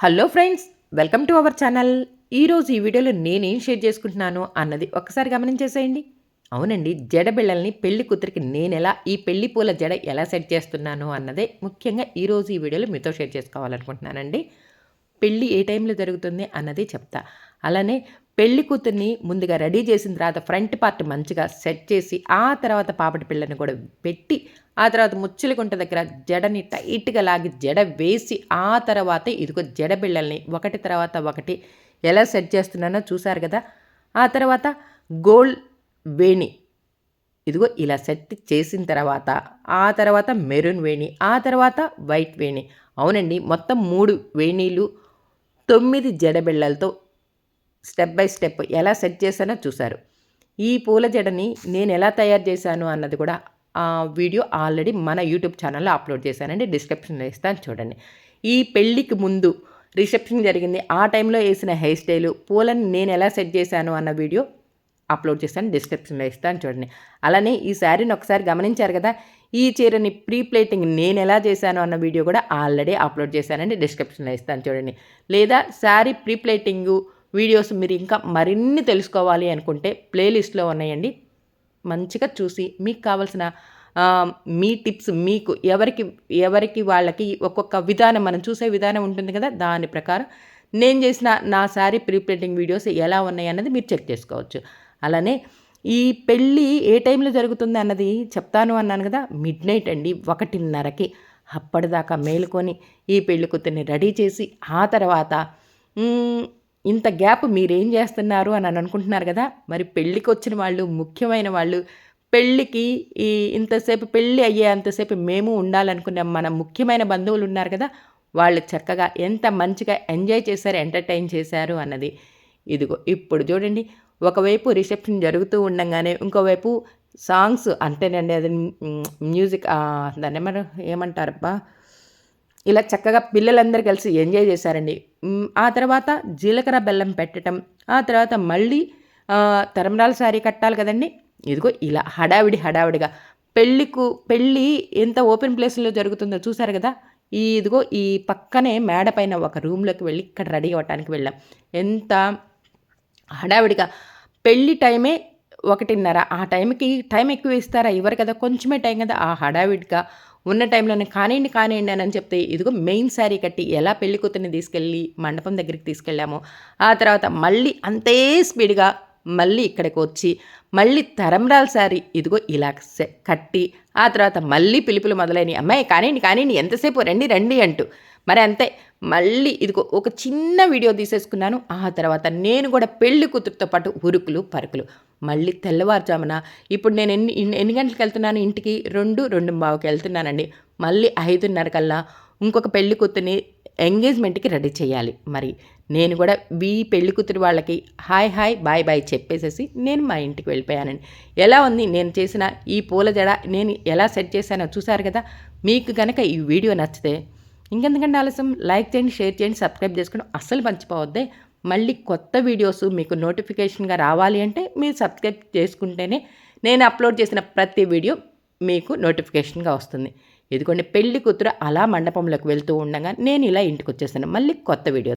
Hello friends welcome to our channel. ఈరోజు ఈ వీడియోలో నేనేం షేర్ చేసుకుంటున్నాను అన్నది ఒకసారి గమనించేసేయండి అవునండి జడ బిళ్ళల్ని పెళ్ళి కూతురికి నేను ఎలా ఈ పెళ్ళి పూల జడ ఎలా సెట్ చేస్తున్నాను అన్నదే ముఖ్యంగా ఈరోజు ఈ వీడియోలో మీతో షేర్ చేసుకోవాలనుకుంటున్నానండి. పెళ్ళి ఏ టైంలో జరుగుతుంది అన్నది చెప్తా. అలానే పెళ్ళి కూతుర్ని ముందుగా రెడీ చేసిన తర్వాత ఫ్రంట్ పార్ట్ మంచిగా సెట్ చేసి ఆ తర్వాత పాపటి పిల్లని కూడా పెట్టి ఆ తర్వాత ముచ్చులకుంట దగ్గర జడని టైట్గా లాగి జడ వేసి ఆ తర్వాత ఇదిగో జడ పిల్లల్ని ఒకటి తర్వాత ఒకటి ఎలా సెట్ చేస్తున్నానో చూశారు కదా? ఆ తర్వాత గోల్డ్ వేణి ఇదిగో ఇలా సెట్ చేసిన తర్వాత ఆ తర్వాత మెరూన్ వేణి ఆ తర్వాత వైట్ వేణి. అవునండి మొత్తం మూడు వేణీలు తొమ్మిది జడబిళ్ళలతో స్టెప్ బై స్టెప్ ఎలా సెట్ చేశానో చూశారు. ఈ పూల జడని నేను ఎలా తయారు చేశాను అన్నది కూడా ఆ వీడియో ఆల్రెడీ మన యూట్యూబ్ ఛానల్లో అప్లోడ్ చేశానండి. డిస్క్రిప్షన్లో ఇస్తాను చూడండి. ఈ పెళ్ళికి ముందు రిసెప్షన్ జరిగింది. ఆ టైంలో వేసిన హెయిర్ స్టైలు పూలను నేను ఎలా సెట్ చేశాను అన్న వీడియో అప్లోడ్ చేస్తాను డిస్క్రిప్షన్లో ఇస్తాను చూడండి. అలానే ఈ శారీని ఒకసారి గమనించారు కదా ఈ చీరని ప్రీ ప్లేటింగ్ నేను ఎలా చేశాను అన్న వీడియో కూడా ఆల్రెడీ అప్లోడ్ చేశానండి. డిస్క్రిప్షన్లో ఇస్తాను చూడండి. లేదా శారీ ప్రీ ప్లేటింగు వీడియోస్ మీరు ఇంకా మరిన్ని తెలుసుకోవాలి అనుకుంటే ప్లేలిస్ట్లో ఉన్నాయండి. మంచిగా చూసి మీకు కావాల్సిన మీ టిప్స్ మీకు ఎవరికి ఎవరికి వాళ్ళకి ఒక్కొక్క విధానం మనం చూసే విధానం ఉంటుంది కదా దాని ప్రకారం నేను చేసిన నా శారీ ప్రీప్రింటింగ్ వీడియోస్ ఎలా ఉన్నాయి అన్నది మీరు చెక్ చేసుకోవచ్చు. అలానే ఈ పెళ్ళి ఏ టైంలో జరుగుతుంది అన్నది చెప్తాను అన్నాను కదా మిడ్ నైట్ అండి ఒకటిన్నరకి అప్పటిదాకా మేలుకొని ఈ పెళ్ళి కూతుర్ని రెడీ చేసి ఆ తర్వాత ఇంత గ్యాప్ మీరేం చేస్తున్నారు అని అనుకుంటున్నారు కదా? మరి పెళ్ళికి వచ్చిన వాళ్ళు ముఖ్యమైన వాళ్ళు పెళ్ళికి ఈ ఇంతసేపు పెళ్ళి అయ్యే అంతసేపు మేము ఉండాలనుకునే మన ముఖ్యమైన బంధువులు ఉన్నారు కదా వాళ్ళు చక్కగా ఎంత మంచిగా ఎంజాయ్ చేశారు ఎంటర్టైన్ చేశారు అన్నది. ఇదిగో ఇప్పుడు చూడండి. ఒకవైపు రిసెప్షన్ జరుగుతూ ఉండగానే ఇంకోవైపు సాంగ్స్ అంటేనండి అది మ్యూజిక్ దాన్ని ఏమంటారబ్బా ఇలా చక్కగా పిల్లలందరూ కలిసి ఎంజాయ్ చేశారండి. ఆ తర్వాత జీలకర్ర బెల్లం పెట్టడం ఆ తర్వాత మళ్ళీ తరమరాల శారీ కట్టాలి కదండి. ఇదిగో ఇలా హడావిడి హడావిడిగా. పెళ్ళికు పెళ్ళి ఎంత ఓపెన్ ప్లేస్లో జరుగుతుందో చూసారు కదా? ఈ ఇదిగో ఈ పక్కనే మేడ పైన ఒక రూమ్లోకి వెళ్ళి ఇక్కడ రెడీ అవ్వటానికి వెళ్ళాం. ఎంత హడావిడిగా. పెళ్ళి టైమే ఒకటిన్నర. ఆ టైంకి టైం ఎక్కువ ఇస్తారా? ఇవ్వరు కదా. కొంచెమే టైం కదా. ఆ హడావిడిగా ఉన్న టైంలోనే కానివ్వండి కానివ్వండి అని చెప్తే ఇదిగో మెయిన్ శారీ కట్టి ఎలా పెళ్ళి కూతుర్ని తీసుకెళ్ళి మండపం దగ్గరికి తీసుకెళ్ళామో ఆ తర్వాత మళ్ళీ అంతే స్పీడ్గా మళ్ళీ ఇక్కడికి వచ్చి మళ్ళీ తరంరాల శారీ ఇదిగో ఇలా కట్టి ఆ తర్వాత మళ్ళీ పిలుపులు మొదలైనవి అమ్మాయి కానివ్వండి కానివ్వండి ఎంతసేపు రండి రండి అంటూ. మరి అంతే. మళ్ళీ ఇదిగో ఒక చిన్న వీడియో తీసేసుకున్నాను. ఆ తర్వాత నేను కూడా పెళ్ళి కూతురుతో పాటు ఉరుకులు పరుకులు. మళ్ళీ తెల్లవారుజామున ఇప్పుడు నేను ఎన్ని ఎన్ని గంటలకు వెళ్తున్నాను ఇంటికి? రెండు రెండు బావుకి వెళ్తున్నానండి. మళ్ళీ ఐదున్నర కల్లా ఇంకొక పెళ్ళి కూతుర్ని ఎంగేజ్మెంట్కి రెడీ చేయాలి. మరి నేను కూడా వీ పెళ్ళి కూతురు వాళ్ళకి హాయ్ హాయ్ బాయ్ బాయ్ చెప్పేసేసి నేను మా ఇంటికి వెళ్ళిపోయానండి. ఎలా ఉంది? నేను చేసిన ఈ పూల జడ నేను ఎలా సెట్ చేశానో చూసారు కదా? మీకు కనుక ఈ వీడియో నచ్చితే ఇంకెందుకంటే ఆలస్యం? లైక్ చేయండి షేర్ చేయండి సబ్స్క్రైబ్ చేసుకుని అస్సలు మర్చిపోవద్దే. మళ్ళీ కొత్త వీడియోస్ మీకు నోటిఫికేషన్గా రావాలి అంటే మీరు సబ్స్క్రైబ్ చేసుకుంటేనే నేను అప్లోడ్ చేసిన ప్రతి వీడియో మీకు నోటిఫికేషన్గా వస్తుంది. ఇదిగోండి పెళ్ళి కూతురు అలా మండపంలోకి వెళ్తూ ఉండగా నేను ఇలా ఇంటికి వచ్చేసాను. మళ్ళీ కొత్త వీడియో